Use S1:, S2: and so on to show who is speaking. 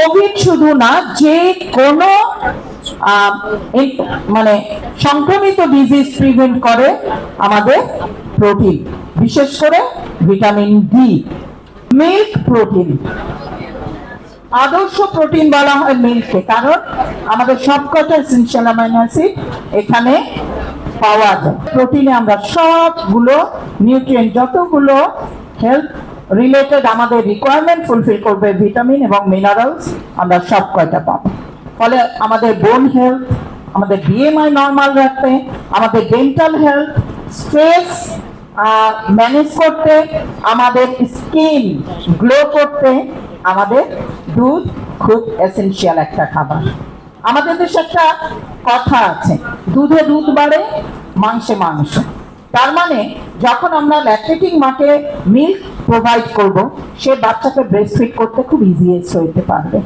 S1: Covid শুধু না, যে কোনো মানে সংক্রমিত ডিজিজ প্রিভেন্ট করে আমাদের প্রোটিন বিশেষ করে ভিটামিন ডি মিল্ক প্রোটিন আদর্শ প্রোটিন বলা হয় মিল্ককে কারণ আমাদের সবকটা এসেনশিয়াল অ্যামাইনো অ্যাসিড এখানে পাওয়া যায়। প্রোটিনে আমরা সবগুলো নিউট্রিয়েন্ট যতগুলো হেলথ রিলেটেড আমাদের রিকোয়ারমেন্ট ফুলফিল করবে ভিটামিন এবং মিনারেলস আমরা সব কয়টা পাবো। ফলে আমাদের বোন হেলথ আমাদের বিএমআই নর্মাল রাখতে, আমাদের ডেন্টাল হেলথ স্ট্রেস ম্যানেজ করতে, আমাদের স্কিন গ্লো করতে, আমাদের দুধ খুব এসেনশিয়াল একটা খাবার। আমাদের দেশে একটা কথা আছে, দুধে দুধ বাড়ে, মাংসে মাংস। তার মানে যখন আমরা ল্যাকটেটিং মাকে মিল্ক প্রোভাইড করব, সে বাচ্চাকে ব্রেস্ট ফিড করতে খুব ইজিয়েস্ট হইতে পারবে।